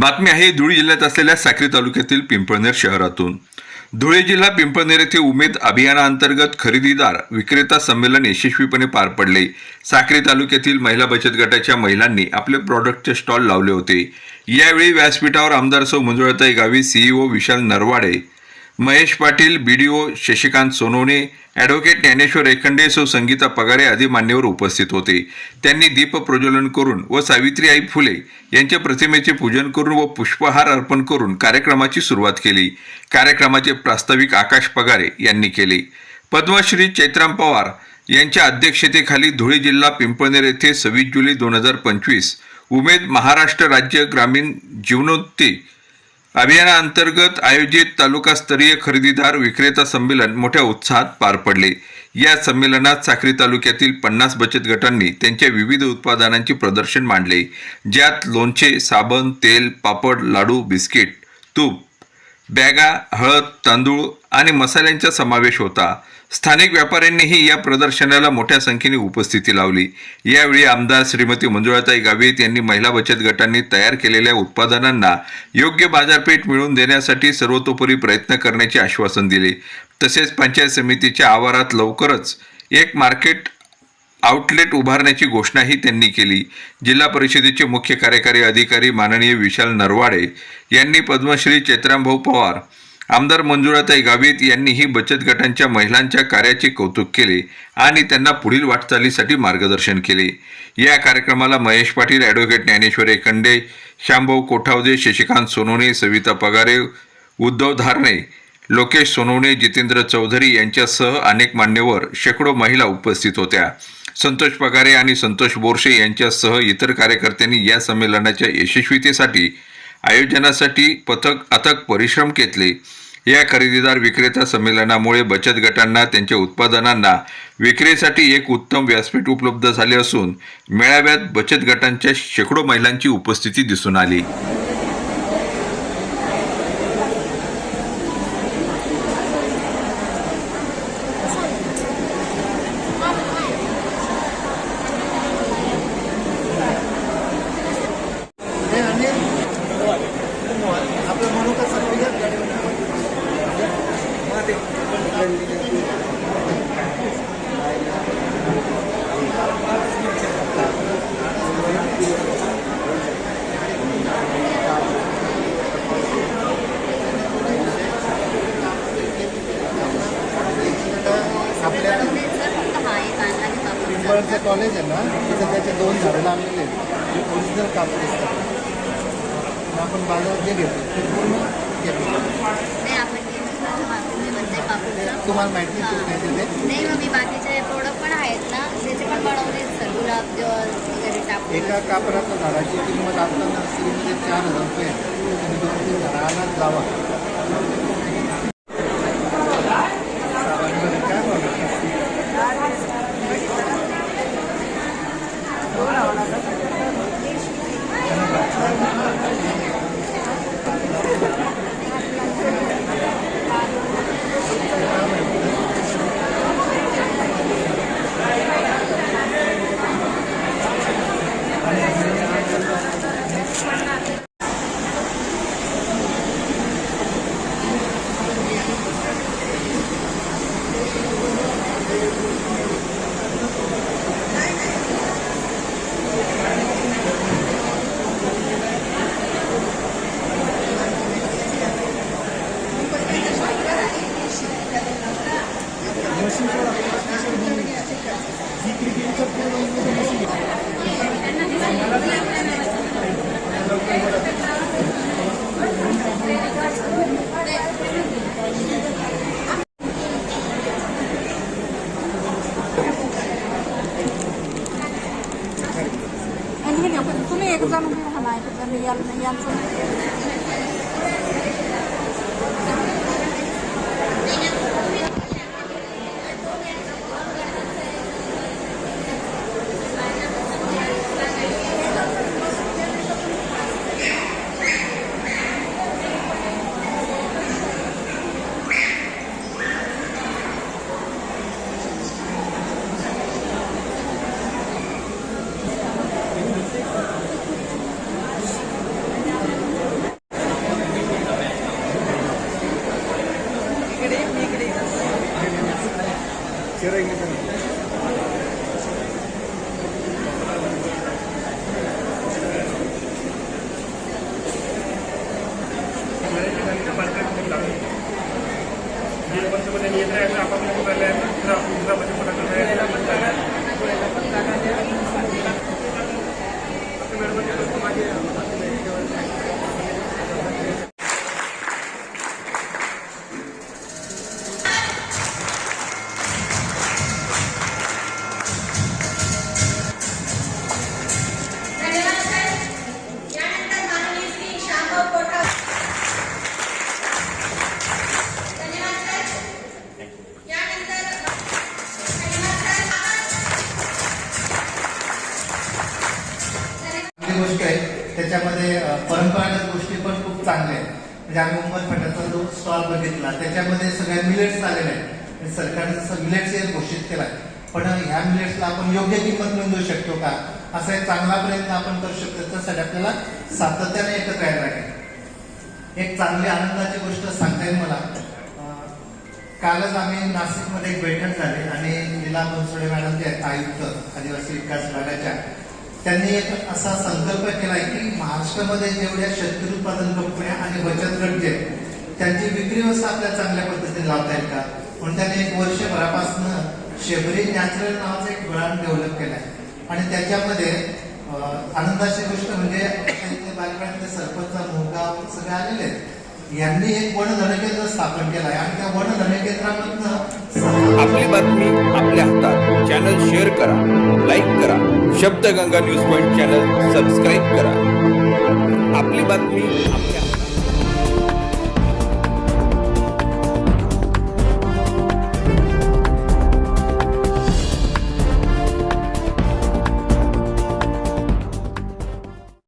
बातमी आहे धुळे जिल्ह्यात असलेल्या साक्री तालुक्यातील पिंपळनेर शहरातून. धुळे जिल्हा पिंपळनेर येथे उमेद अभियानाअंतर्गत खरेदीदार विक्रेता संमेलन यशस्वीपणे पार पडले. साक्री तालुक्यातील महिला बचत गटाच्या महिलांनी आपले प्रॉडक्टचे स्टॉल लावले होते. यावेळी व्यासपीठावर आमदार सौ मंजुळाताई गावी CEO Vishal Narwade Mahesh Patil B D O Shashikant Sonawane advocate Dnyaneshwar Ekhande सौ संगीता पगारे आदी मान्यवर उपस्थित होते. त्यांनी दीप प्रज्वलन करून व सावित्रीआई फुले यांच्या प्रतिमेचे पूजन करून व पुष्पहार अर्पण करून कार्यक्रमाची सुरुवात केली. कार्यक्रमाचे प्रास्ताविक आकाश पगारे यांनी केले. पद्मश्री चैत्राम पवार यांच्या अध्यक्षतेखाली धुळे जिल्हा पिंपळनेर येथे सव्वीस जुलै दोन हजार पंचवीस उमेद महाराष्ट्र राज्य ग्रामीण जीवनोत्ती अभियानाअंतर्गत आयोजित तालुकास्तरीय खरेदीदार विक्रेता संमेलन मोठ्या उत्साहात पार पडले. या संमेलनात साक्री तालुक्यातील पन्नास बचत गटांनी त्यांच्या विविध उत्पादनांचे प्रदर्शन मांडले. ज्यात लोणचे साबण तेल पापड लाडू बिस्किट तूप बॅगा हळद तांदूळ आणि मसाल्यांचा समावेश होता. स्थानिक व्यापाऱ्यांनीही या प्रदर्शनाला मोठ्या संख्येने उपस्थिती लावली. यावेळी आमदार श्रीमती मंजुळाताई गावित यांनी महिला बचत गटांनी तयार केलेल्या उत्पादनांना योग्य बाजारपेठ मिळवून देण्यासाठी सर्वतोपरी प्रयत्न करण्याचे आश्वासन दिले. तसेच पंचायत समितीच्या आवारात लवकरच एक मार्केट आउटलेट उभारण्याची घोषणाही त्यांनी केली. जिल्हा परिषदेचे मुख्य कार्यकारी अधिकारी माननीय विशाल नरवाडे यांनी पद्मश्री चैत्रामभाऊ पवार आमदार मंजुळाताई गावित यांनीही बचत गटांच्या महिलांच्या कार्याचे कौतुक केले आणि त्यांना पुढील वाटचालीसाठी मार्गदर्शन केले. या कार्यक्रमाला महेश पाटील ॲडव्होकेट ज्ञानेश्वर खंडे श्यामभाऊ कोठावदे शशिकांत सोनवणे सविता पगारे उद्धव धारणे लोकेश सोनवणे जितेंद्र चौधरी यांच्यासह अनेक मान्यवर शेकडो महिला उपस्थित होत्या. संतोष पगारे आणि संतोष बोरशे यांच्यासह इतर कार्यकर्त्यांनी या संमेलनाच्या यशस्वीतेसाठी आयोजनासाठी पथक अथक परिश्रम घेतले. या खरेदीदार विक्रेता संमेलनामुळे बचत गटांना त्यांच्या उत्पादनांना विक्रीसाठी एक उत्तम व्यासपीठ उपलब्ध झाले असून मेळाव्यात बचत गटांच्या शेकडो महिलांची उपस्थिती दिसून आली आपलं म्हणू का आपल्या पिंपळचं कॉलेज आहे ना तिथं त्याचे दोन झाडं लागलेले आहेत ओरिजिनल कापूर असतात. आपण बाजारात जे घेतो ते पूर्ण घेतो तुम्हाला माहिती नाही मग मी बाकीचे प्रोडक्ट पण आहेत ना त्याचे पण बनवले सर गुलाब वगैरे टाकून. एका कापराच्या झाडाची किंमत आता नर्सरीमध्ये चार हजार रुपये. तुम्ही दोन तीन झाडं आणत जावा. तुम्ही तुम्ही एक जण उभी राहणार एक यांचं त्याच्यामध्ये परंपरागत गोष्टी पण खूप चांगल्या आहेत. म्हणजे आम्ही उंबर फाट्याचा जो स्टॉल बघितला त्याच्यामध्ये सगळ्या मिलेट्स आलेले आहेत. म्हणजे सरकारने जसं मिलेट्स घोषित केला पण ह्या मिलेट्सला आपण योग्य किंमत मिळून देऊ शकतो का? असा एक चांगला प्रयत्न आपण करू शकतो. त्यासाठी आपल्याला सातत्याने एकत्र यायला लागेल. एक चांगली आनंदाची गोष्ट सांगता येईल मला. कालच आम्ही नाशिकमध्ये एक बैठक झाली आणि लीला बनसोडे मॅडम जे आहेत आयुक्त आदिवासी विकास विभागाच्या त्यांनी एक असा संकल्प केलाय की महाराष्ट्रामध्ये जेवढ्या शेतकरी उत्पादन कंपन्या आणि बचत गट जे आहेत, त्यांची विक्री व्यवस्था आपल्याला चांगल्या पद्धतीने लावता येईल का? म्हणून त्यांनी एक वर्षभरापासून शेबरी नॅचरल नावाचं एक ब्रँड डेव्हलप केलाय आणि त्याच्यामध्ये आनंदाची गोष्ट म्हणजे बालकांचे सरपंच मोहगाव सगळे आलेले आहेत. यांनी एक वन धनकेंद्र स्थापन केलं आहे आणि त्या वन धनकेंद्रामधनं आपली बातमी आपल्या हातात. चॅनल शेअर करा लाईक करा. Shabdganga news point channel subscribe करा. आपली बातमी आपल्या